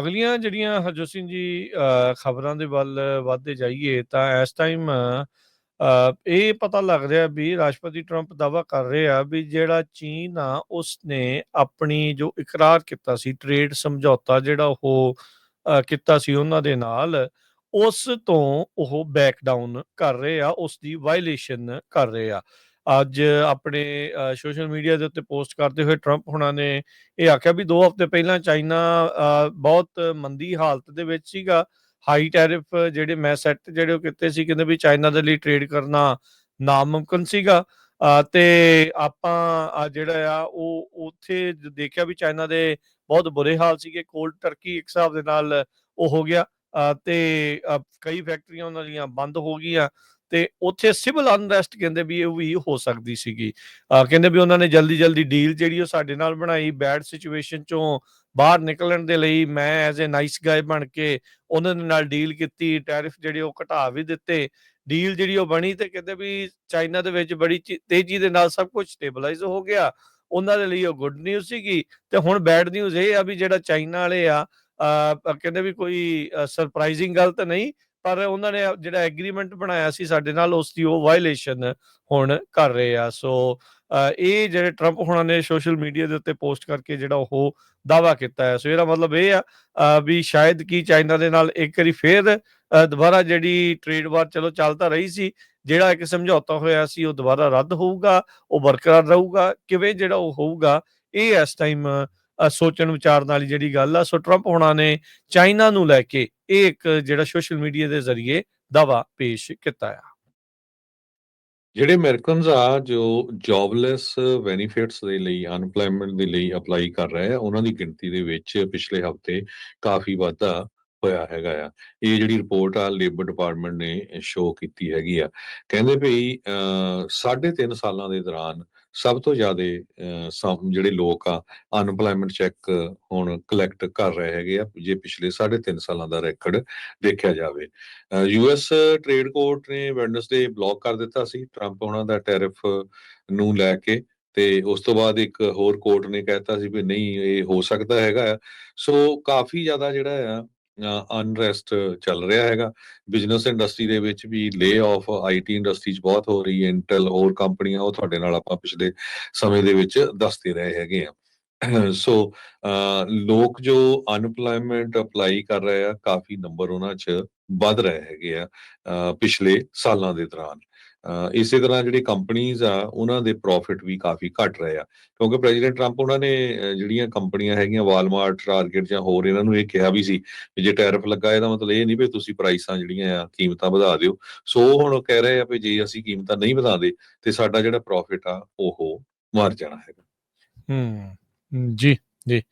ਅਗਲੀਆਂ ਜਿਹੜੀਆਂ ਹਰਜੋਤ ਸਿੰਘ ਜੀ ਖਬਰਾਂ ਦੇ ਵੱਲ ਵੱਧਦੇ ਜਾਈਏ ਤਾਂ ਇਸ ਟਾਈਮ ਇਹ ਪਤਾ ਲੱਗ ਰਿਹਾ ਵੀ ਰਾਸ਼ਟਰਪਤੀ ਟਰੰਪ ਦਾਅਵਾ ਕਰ ਰਹੇ ਆ ਵੀ ਜਿਹੜਾ ਚੀਨ ਆ, ਉਸਨੇ ਆਪਣੀ ਜੋ ਇਕਰਾਰ ਕੀਤਾ ਸੀ ਟ੍ਰੇਡ ਸਮਝੌਤਾ ਜਿਹੜਾ ਉਹ ਕੀਤਾ ਸੀ ਉਹਨਾਂ ਦੇ ਨਾਲ, ਉਸ ਤੋਂ ਉਹ ਬੈਕ ਡਾਊਨ ਕਰ ਰਹੇ ਆ, ਉਸ ਦੀ ਵਾਇਲੇਸ਼ਨ ਕਰ ਰਹੇ ਆ। ਅੱਜ ਆਪਣੇ ਸੋਸ਼ਲ ਮੀਡੀਆ ਦੇ ਉੱਤੇ ਪੋਸਟ ਕਰਦੇ ਹੋਏ ਟਰੰਪ ਹੁਣਾਂ ਨੇ ਇਹ ਆਖਿਆ ਵੀ 2 ਹਫ਼ਤੇ ਪਹਿਲਾਂ ਚਾਈਨਾ ਬਹੁਤ ਮੰਦੀ ਹਾਲਤ ਦੇ ਵਿੱਚ ਸੀਗਾ। ਹਾਈ ਟੈਰਿਫ ਜਿਹੜੇ ਮੈਂ ਸੈੱਟ ਜਿਹੜੇ ਉਹ ਕੀਤੇ ਸੀ, ਕਹਿੰਦੇ ਵੀ ਚਾਈਨਾ ਦੇ ਲਈ ਟ੍ਰੇਡ ਕਰਨਾ ਨਾਮੁਮਕਿਨ ਸੀਗਾ। ਤੇ ਆਪਾਂ ਜਿਹੜਾ ਆ, ਉਹ ਉੱਥੇ ਦੇਖਿਆ ਵੀ ਚਾਈਨਾ ਦੇ ਬਹੁਤ ਬੁਰੇ ਹਾਲ ਸੀਗੇ। ਕੋਲਡ ਟਰਕੀ ਇੱਕ ਹਿਸਾਬ ਦੇ ਨਾਲ ਉਹ ਹੋ ਗਿਆ। ਤੇ ਕਈ ਫੈਕਟਰੀਆਂ ਉਹਨਾਂ ਦੀਆਂ ਬੰਦ ਹੋ ਗਈਆਂ। ਤੇ ਉੱਥੇ ਸਿਵਲ ਅਨਰੈਸਟ ਕਹਿੰਦੇ ਵੀ ਇਹ ਵੀ ਹੋ ਸਕਦੀ ਸੀਗੀ। ਕਹਿੰਦੇ ਵੀ ਉਹਨਾਂ ਨੇ ਜਲਦੀ ਜਲਦੀ ਡੀਲ ਜਿਹੜੀ ਉਹ ਸਾਡੇ ਨਾਲ ਬਣਾਈ ਬੈਡ ਸਿਚੁਏਸ਼ਨ ਚੋਂ ਬਾਹਰ ਨਿਕਲਣ ਦੇ ਲਈ ਮੈਂ ਐਜ਼ ਅ ਨਾਈਸ ਗਾਏ ਬਣ ਕੇ ਉਹਨਾਂ ਦੇ ਨਾਲ ਡੀਲ ਕੀਤੀ ਟੈਰਿਫ ਜਿਹੜੇ ਉਹ ਘਟਾ ਵੀ ਦਿੱਤੇ। ਡੀਲ ਜਿਹੜੀ ਉਹ ਬਣੀ ਤੇ ਕਹਿੰਦੇ ਵੀ ਚਾਈਨਾ ਦੇ ਵਿੱਚ ਬੜੀ ਤੇਜ਼ੀ ਦੇ ਨਾਲ ਸਭ ਕੁਝ ਸਟੇਬਲਾਈਜ਼ ਹੋ ਗਿਆ। ਉਹਨਾਂ ਦੇ ਲਈ ਉਹ ਗੁੱਡ ਨਿਊਜ਼ ਸੀਗੀ ਤੇ ਹੁਣ ਬੈਡ ਨਿਊਜ਼ ਇਹ ਆ ਵੀ ਜਿਹੜਾ ਚਾਈਨਾ ਵਾਲੇ ਆ ਕਹਿੰਦੇ ਵੀ ਕੋਈ ਸਰਪ੍ਰਾਈਜ਼ਿੰਗ ਗੱਲ ਤਾਂ ਨਹੀਂ ਪਰ ਉਹਨਾਂ ਨੇ ਜਿਹੜਾ ਐਗਰੀਮੈਂਟ ਬਣਾਇਆ ਸੀ ਸਾਡੇ ਨਾਲ, ਉਸ ਦੀ ਉਹ ਵਾਇਲੇਸ਼ਨ ਹੁਣ ਕਰ ਰਹੇ ਆ। ਸੋ ਇਹ ਜਿਹੜੇ ਟਰੰਪ ਹੁਣਾਂ ਨੇ ਸੋਸ਼ਲ ਮੀਡੀਆ ਦੇ ਉੱਤੇ ਪੋਸਟ ਕਰਕੇ ਜਿਹੜਾ ਉਹ ਦਾਵਾ ਕੀਤਾ ਹੈ। ਸੋ ਇਹਦਾ ਮਤਲਬ ਇਹ ਆ ਵੀ ਸ਼ਾਇਦ ਕੀ ਚਾਈਨਾ ਦੇ ਨਾਲ ਇੱਕ ਵਾਰੀ ਫੇਰ ਦੁਬਾਰਾ ਜਿਹੜੀ ਟ੍ਰੇਡ ਵਾਰ ਚਲੋ ਚੱਲਦਾ ਰਹੀ ਸੀ, ਜਿਹੜਾ ਇੱਕ ਸਮਝੌਤਾ ਹੋਇਆ ਸੀ ਉਹ ਦੁਬਾਰਾ ਰੱਦ ਹੋਊਗਾ, ਉਹ ਬਰਕਰਾਰ ਰਹੂਗਾ, ਕਿਵੇਂ ਜਿਹੜਾ ਉਹ ਹੋਊਗਾ, ਇਹ ਇਸ ਟਾਈਮ ਸੋਚਣ ਵਿਚਾਰਨ ਵਾਲੀ ਜਿਹੜੀ ਗੱਲ ਆ ਸੋ ਟਰੰਪ ਹੁਣਾਂ ਨੇ ਚਾਈਨਾ ਨੂੰ ਲੈ ਕੇ ਇਹ ਇੱਕ ਜਿਹੜਾ ਸੋਸ਼ਲ ਮੀਡੀਆ ਦੇ ਜ਼ਰੀਏ ਦਾਵਾ ਪੇਸ਼ ਕੀਤਾ ਆ। ਜਿਹੜੇ ਅਮਰੀਕਨਸ ਆ ਜੋ ਜੌਬਲੈਸ ਬੈਨੀਫਿਟਸ ਦੇ ਲਈ ਅਨਪਲੋਇਮੈਂਟ ਦੇ ਲਈ ਅਪਲਾਈ ਕਰ ਰਹੇ ਆ ਉਹਨਾਂ ਦੀ ਗਿਣਤੀ ਦੇ ਵਿੱਚ ਪਿਛਲੇ ਹਫ਼ਤੇ ਕਾਫੀ ਵਾਧਾ ਹੋਇਆ ਹੈਗਾ ਆ। ਇਹ ਜਿਹੜੀ ਰਿਪੋਰਟ ਆ ਲੇਬਰ ਡਿਪਾਰਟਮੈਂਟ ਨੇ ਸ਼ੋ ਕੀਤੀ ਹੈਗੀ ਆ। ਕਹਿੰਦੇ ਵੀ ਅਹ, ਸਾਢੇ ਤਿੰਨ ਸਾਲਾਂ ਦੇ ਦੌਰਾਨ ਸਭ ਤੋਂ ਜ਼ਿਆਦਾ ਜਿਹੜੇ ਲੋਕ ਆ ਅਨਪਲੋਇਮੈਂਟ ਚੈੱਕ ਹੁਣ ਕਲੈਕਟ ਕਰ ਰਹੇ ਹੈਗੇ ਆ, ਜੇ ਪਿਛਲੇ ਸਾਢੇ ਤਿੰਨ ਸਾਲਾਂ ਦਾ ਰੈਕੋਰਡ ਦੇਖਿਆ ਜਾਵੇ। ਯੂਐਸ ਟ੍ਰੇਡ ਕੋਰਟ ਨੇ ਵੈਡਨਸਡੇ ਬਲੌਕ ਕਰ ਦਿੱਤਾ ਸੀ ਟਰੰਪ ਉਹਨਾਂ ਦਾ ਟੈਰਿਫ ਨੂੰ ਲੈ ਕੇ ਤੇ ਉਸ ਤੋਂ ਬਾਅਦ ਇੱਕ ਹੋਰ ਕੋਰਟ ਨੇ ਕਹਿਤਾ ਸੀ ਵੀ ਨਹੀਂ, ਇਹ ਹੋ ਸਕਦਾ ਹੈਗਾ ਆ। ਸੋ ਕਾਫੀ ਜ਼ਿਆਦਾ ਜਿਹੜਾ ਆ ਅਨਰੈਸਟ ਚੱਲ ਰਿਹਾ ਹੈਗਾ। ਬਿਜ਼ਨਸ ਇੰਡਸਟਰੀ ਦੇ ਵਿੱਚ ਵੀ ਲੇ ਆਫ ਆਈਟੀ ਇੰਡਸਟਰੀ 'ਚ ਬਹੁਤ ਹੋ ਰਹੀ ਹੈ। ਇੰਟਲ ਹੋਰ ਕੰਪਨੀਆਂ ਉਹ ਤੁਹਾਡੇ ਨਾਲ ਆਪਾਂ ਪਿਛਲੇ ਸਮੇਂ ਦੇ ਵਿੱਚ ਦੱਸਦੇ ਰਹੇ ਹੈਗੇ ਆ। ਸੋ ਲੋਕ ਜੋ ਅਨਪਲੋਇਮੈਂਟ ਅਪਲਾਈ ਕਰ ਰਹੇ ਆ, ਕਾਫੀ ਨੰਬਰ ਉਹਨਾਂ 'ਚ ਵੱਧ ਰਹੇ ਹੈਗੇ ਆ ਪਿਛਲੇ ਸਾਲਾਂ ਦੇ ਦੌਰਾਨ। ਇਸੇ ਤਰ੍ਹਾਂ ਜਿਹੜੀ ਕੰਪਨੀਆਂ ਆ, ਉਹਨਾਂ ਦੇ ਪ੍ਰੋਫਿਟ ਵੀ ਕਾਫੀ ਘਟ ਰਹੇ ਆ। ਕਿਉਂਕਿ ਪ੍ਰੈਜ਼ੀਡੈਂਟ ਟਰੰਪ ਉਹਨਾਂ ਨੇ ਜਿਹੜੀਆਂ ਕੰਪਨੀਆਂ ਹੈਗੀਆਂ ਵਾਲਮਾਰਟ ਟਾਰਗੇਟ ਜਾਂ ਹੋਰ ਇਹਨਾਂ ਨੂੰ ਇਹ ਕਿਹਾ ਵੀ ਸੀ ਵੀ ਜੇ ਟੈਰਿਫ ਲੱਗਾ ਇਹਦਾ ਮਤਲਬ ਇਹ ਨਹੀਂ ਵੀ ਤੁਸੀਂ ਪ੍ਰਾਈਸਾਂ ਜਿਹੜੀਆਂ ਆ, ਕੀਮਤਾਂ ਵਧਾ ਦਿਓ। ਸੋ ਉਹ ਹੁਣ ਕਹਿ ਰਹੇ ਆ ਵੀ ਜੇ ਅਸੀਂ ਕੀਮਤਾਂ ਨਹੀਂ ਵਧਾਉਂਦੇ, ਤੇ ਸਾਡਾ ਜਿਹੜਾ ਪ੍ਰੋਫਿਟ ਆ, ਉਹ ਮਰ ਜਾਣਾ ਹੈਗਾ। ਹੂੰ, ਜੀ ਜੀ।